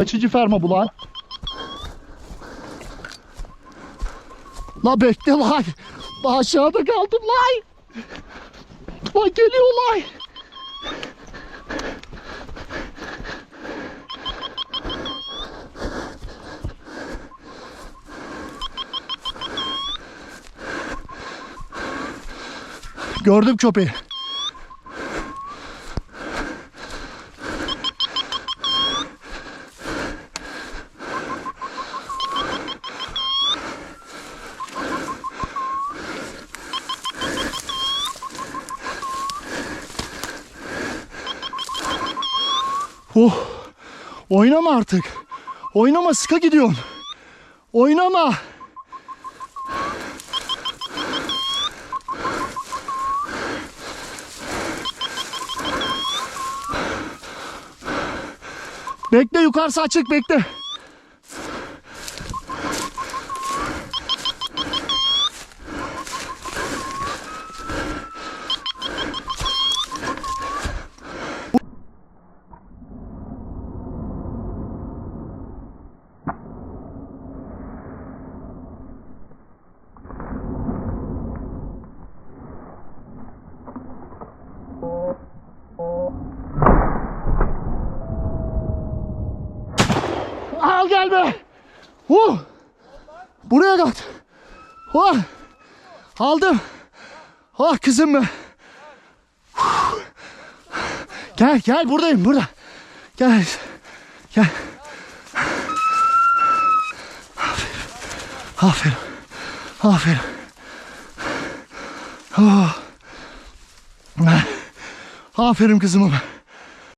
Kaçıcı ferma bu lan? La bekle lan. Daha aşağıda kaldım lan. Lan geliyor lan. Gördüm köpeği. Oh. Oynama artık. Oynama sıka gidiyorsun. Oynama. Bekle yukarısı açık bekle. Al gel be. Uh. Buraya kat. Oh. Aldım. Oh kızım be. Huh. Gel gel buradayım burada. Gel. Gel. Aferin. Aferin. Aferin. Oh. Aferin kızıma be.